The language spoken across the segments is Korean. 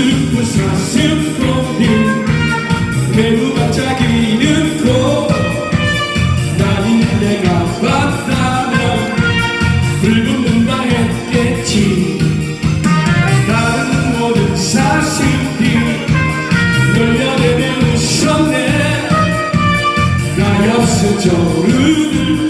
죽고 사슴 뻔히 매우 반짝이는 코 나는 내가 봤다면 붉은 눈만 했겠지. 다른 모든 사실이 놀려내며 웃었네 나였을 저를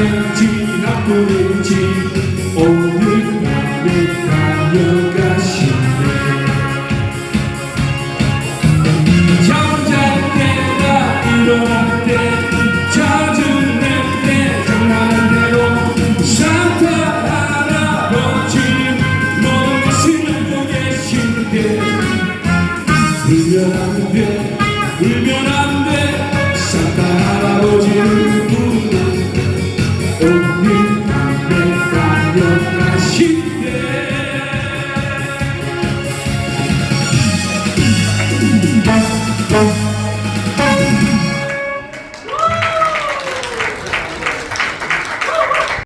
착한인지 나쁜인지. 오늘 밤에 달려가시네. 잠잘 때나 일어날 때 잦은 때 장난한 대로 산타 울면 안돼 산타 할아버지는 부